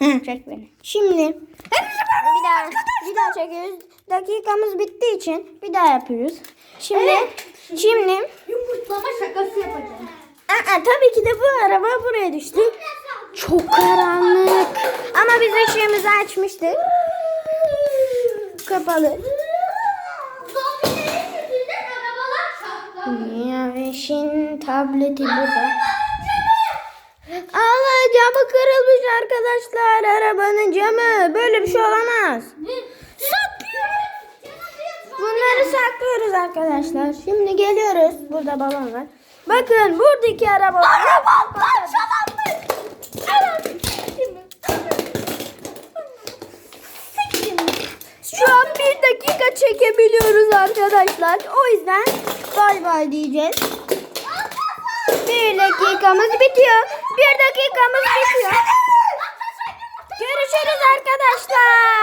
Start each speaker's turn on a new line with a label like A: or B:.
A: Çek beni. Şimdi bir daha bir daha çekiyoruz. Dakikamız bittiği için bir daha yapıyoruz. Şimdi şimdi
B: Yumurtlama şakası yapacağım.
A: Aa, tabii ki de bu araba buraya düştü. Çok karanlık. Ama biz ışığımızı açmıştık. Kapalı.
B: Zombilerin yüzünden arabalar
A: tableti burada. Allah camı kırılmış arkadaşlar. Arabanın camı. Böyle bir şey olamaz. Bunları saklıyoruz arkadaşlar. Şimdi geliyoruz. Burada balon var. Bakın buradaki araba. Arabamlar Şu an bir dakika çekebiliyoruz arkadaşlar. O yüzden bay bay diyeceğiz dakikamız bitiyor. Bir dakikamız bitiyor. Görüşürüz arkadaşlar.